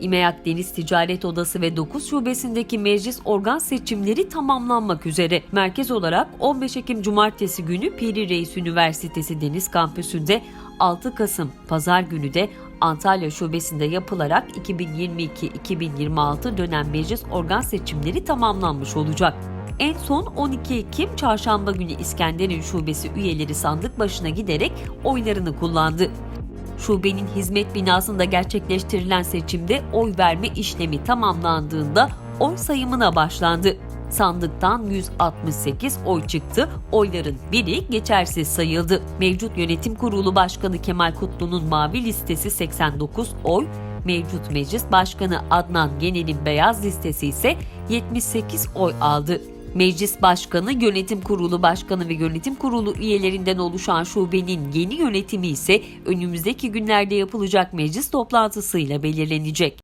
İMEAK Deniz Ticaret Odası ve 9 şubesindeki meclis organ seçimleri tamamlanmak üzere. Merkez olarak 15 Ekim Cumartesi günü Piri Reis Üniversitesi Deniz Kampüsü'nde 6 Kasım Pazar günü de Antalya Şubesi'nde yapılarak 2022-2026 dönem meclis organ seçimleri tamamlanmış olacak. En son 12 Ekim Çarşamba günü İskenderun Şubesi üyeleri sandık başına giderek oylarını kullandı. Şubenin hizmet binasında gerçekleştirilen seçimde oy verme işlemi tamamlandığında oy sayımına başlandı. Sandıktan 168 oy çıktı. Oyların biri geçersiz sayıldı. Mevcut yönetim kurulu başkanı Kemal Kutlu'nun mavi listesi 89 oy, mevcut meclis başkanı Adnan Genel'in beyaz listesi ise 78 oy aldı. Meclis Başkanı, Yönetim Kurulu Başkanı ve Yönetim Kurulu üyelerinden oluşan şubenin yeni yönetimi ise önümüzdeki günlerde yapılacak meclis toplantısıyla belirlenecek.